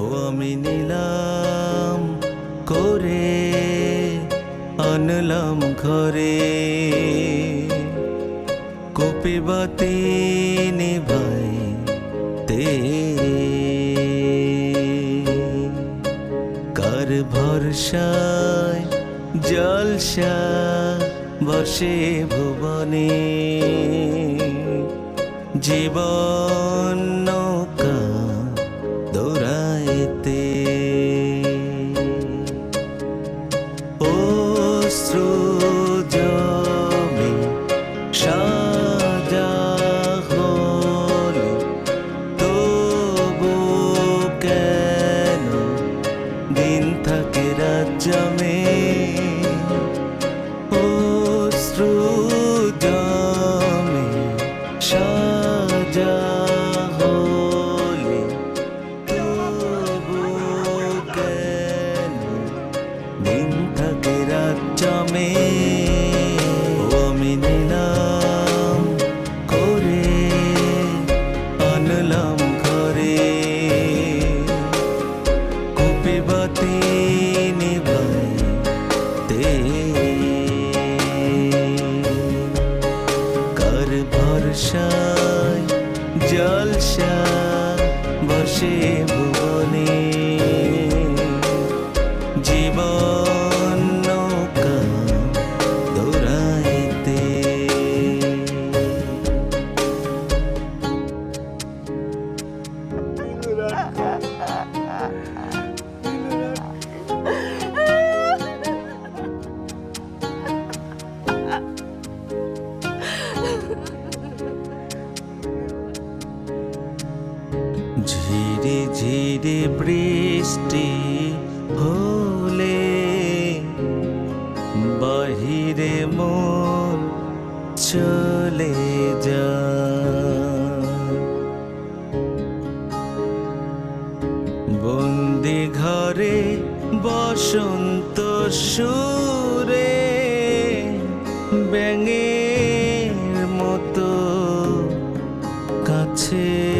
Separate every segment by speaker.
Speaker 1: ও আমি নিলাম করে আনলাম ঘরে। কপি বাতি নিভাই তে ভরসায় জলসা বসে ভুবনে। জীবন দিন থাকে রাজ্য মে অশ্রু শ্রুজমে হলে তবু কেন ভরসায় জলসা বসে ভুবনে। জীবন ঝিরি ঝিরি বৃষ্টি হলে বাহিরে মন চলে বন্দি ঘরে বসন্ত সুরে ব্যাঙের মতো কাছে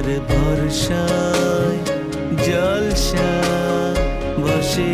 Speaker 1: কার ভরসায় জলসা বসে